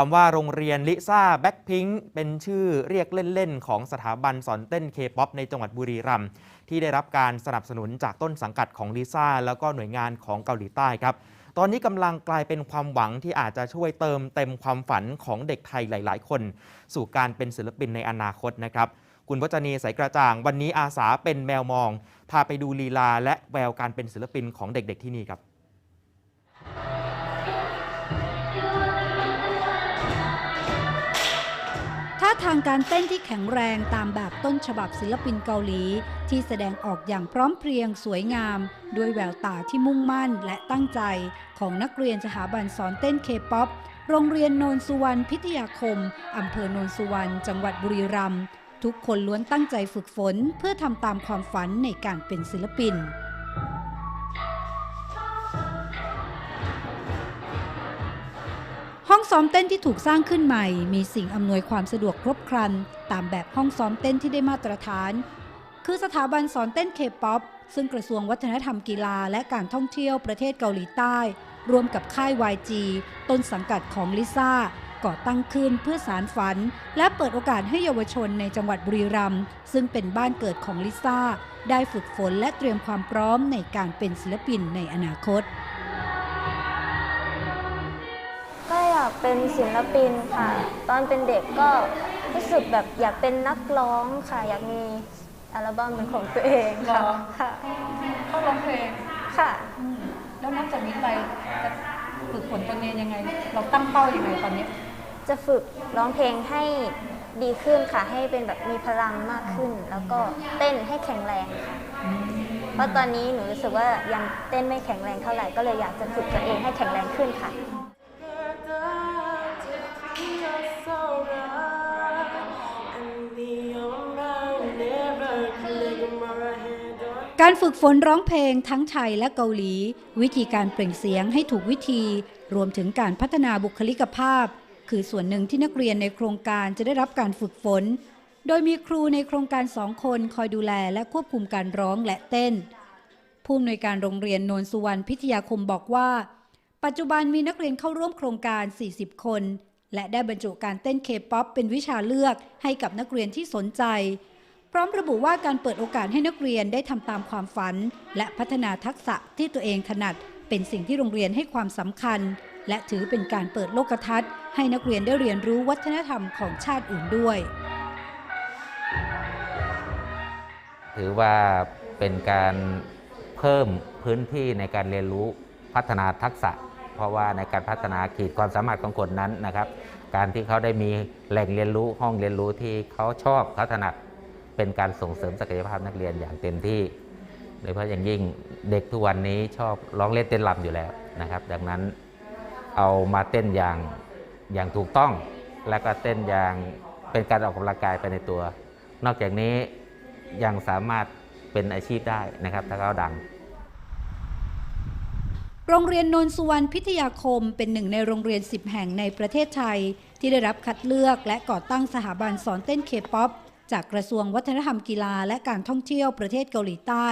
คำว่าโรงเรียนลิซ่าแบ็คพิงเป็นชื่อเรียกเล่น ๆ ของสถาบันสอนเต้นเคป๊อปในจังหวัดบุรีรัมย์ที่ได้รับการสนับสนุนจากต้นสังกัดของลิซ่าแล้วก็หน่วยงานของเกาหลีใต้ครับ ตอนนี้กำลังกลายเป็นความหวังที่อาจจะช่วยเติมเต็มความฝันของเด็กไทยหลาย ๆ คน สู่การเป็นศิลปินในอนาคตนะครับคุณวัจนีสายกระจ่าง วันนี้อาสาเป็นแมวมอง พาไปดูลีลาและแววการเป็นศิลปินของเด็ก ๆ ที่นี่ครับ ทางการเต้นที่แข็งแรงตามแบบต้นฉบับศิลปินเกาหลี ที่แสดงออกอย่างพร้อมเพรียงสวยงาม ด้วยแววตาที่มุ่งมั่นและตั้งใจ ของนักเรียนสถาบันสอนเต้นเคป๊อปโรงเรียนโนนสุวรรณพิทยาคม อำเภอโนนสุวรรณจังหวัดบุรีรัมย์ทุกคนล้วนตั้งใจฝึกฝนเพื่อทำตามความฝันในการเป็นศิลปิน ซ้อมเต้นที่ถูกสร้างขึ้นใหม่ มีสิ่งอำนวยความสะดวกครบครัน ตามแบบห้องซ้อมเต้นที่ได้มาตรฐาน คือสถาบันสอนเต้นเคป๊อปซึ่งกระทรวงวัฒนธรรมกีฬาและการท่องเที่ยวประเทศเกาหลีใต้ รวมกับค่าย YG ต้นสังกัดของลิซ่าก่อตั้งขึ้นเพื่อสารฝัน และเปิดโอกาสให้เยาวชนในจังหวัดบุรีรัมย์ซึ่งเป็นบ้านเกิดของลิซ่า ได้ฝึกฝนและเตรียมความพร้อมในการเป็นศิลปินในอนาคต เป็นศิลปินค่ะ ตอนเป็นเด็กก็รู้สึกแบบอยากเป็นนักร้องค่ะ อยากมีอัลบั้มเป็นของตัวเองค่ะเหรอ ค่ะเข้าร้องเพลง ค่ะอืมแล้วนอกจากนี้อะไรจะฝึกฝนตนเองยังไง เราตั้งเป้ายังไงตอนนี้ จะฝึกร้องเพลงให้ดีขึ้นค่ะ ให้เป็นแบบมีพลังมากขึ้น แล้วก็เต้นให้แข็งแรงค่ะ เพราะตอนนี้หนูรู้สึกว่ายังเต้นไม่แข็งแรงเท่าไหร่ก็เลยอยากจะฝึกตัวเองให้แข็งแรงขึ้นค่ะ การฝึกฝนร้องเพลงทั้งไทยและเกาหลี วิธีการเปล่งเสียงให้ถูกวิธี รวมถึงการพัฒนาบุคลิกภาพ คือส่วนหนึ่งที่นักเรียนในโครงการจะได้รับการฝึกฝน โดยมีครูในโครงการสองคนคอยดูแลและควบคุมการร้องและเต้น ผู้อำนวยการโรงเรียนโนนสุวรรณพิทยาคมบอกว่า ปัจจุบันมีนักเรียนเข้าร่วมโครงการ 40 คน และได้บรรจุการเต้นเคป๊อปเป็นวิชาเลือกให้กับนักเรียนที่สนใจ พร้อมระบุว่าการเปิดโอกาสให้นักเรียนได้ทำตามความฝัน และพัฒนาทักษะที่ตัวเองถนัด เป็นสิ่งที่โรงเรียนให้ความสำคัญ และถือเป็นการเปิดโลกทัศน์ ให้นักเรียนได้เรียนรู้วัฒนธรรมของชาติอื่นด้วย ถือว่าเป็นการเพิ่มพื้นที่ในการเรียนรู้พัฒนาทักษะ เพราะว่าในการพัฒนาขีดความสามารถของคนนั้นนะครับ การที่เขาได้มีแหล่งเรียนรู้ห้องเรียนรู้ที่เขาชอบเขาถนัด เป็นการส่งเสริมศักยภาพนักเรียนอย่างเต็มที่โดยเฉพาะอย่างยิ่งเด็กทุกวันนี้ชอบร้องเล่นเต้นรำอยู่แล้วนะครับ ดังนั้นเอามาเต้นอย่างอย่างถูกต้อง และก็เต้นอย่างเป็นการออกกำลังกายไปในตัว นอกจากนี้ยังสามารถเป็นอาชีพได้นะครับ ถ้าเขาดัง โรงเรียนนนสุวรรณพิทยาคมเป็นหนึ่งในโรงเรียน 10 แห่งในประเทศไทย ที่ได้รับคัดเลือกและก่อตั้งสถาบันสอนเต้นเคป๊อป จากกระทรวงวัฒนธรรมกีฬาและการท่องเที่ยวประเทศเกาหลีใต้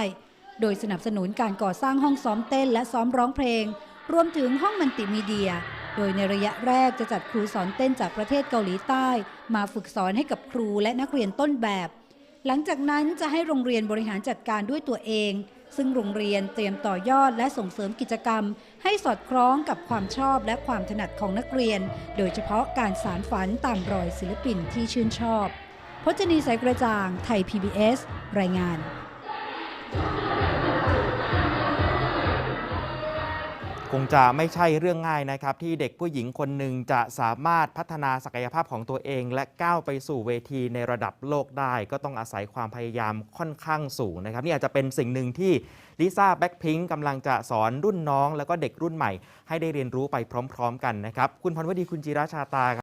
โดยสนับสนุนการก่อสร้างห้องซ้อมเต้นและซ้อมร้องเพลง รวมถึงห้องมัลติมีเดีย โดยในระยะแรกจะจัดครูสอนเต้นจากประเทศเกาหลีใต้ มาฝึกสอนให้กับครูและนักเรียนต้นแบบ หลังจากนั้นจะให้โรงเรียนบริหารจัดการด้วยตัวเอง ซึ่งโรงเรียนเตรียมต่อยอดและส่งเสริมกิจกรรม ให้สอดคล้องกับความชอบและความถนัดของนักเรียน โดยเฉพาะการสารฝันตามรอยศิลปินที่ชื่นชอบ พจนีสายกระจ่าง ไทย PBS รายงาน คงจะไม่ใช่เรื่องง่ายนะครับ ที่เด็กผู้หญิงคนหนึ่งจะสามารถพัฒนาศักยภาพของตัวเอง และก้าวไปสู่เวทีในระดับโลกได้ ก็ต้องอาศัยความพยายามค่อนข้างสูงนะครับ นี่อาจจะเป็นสิ่งหนึ่งที่ลิซ่าแบ็คพิงกำลังจะสอนรุ่นน้อง แล้วก็เด็กรุ่นใหม่ ให้ได้เรียนรู้ไปพร้อม ๆ กันนะครับคุณพรวดีคุณจิราชาตาครับ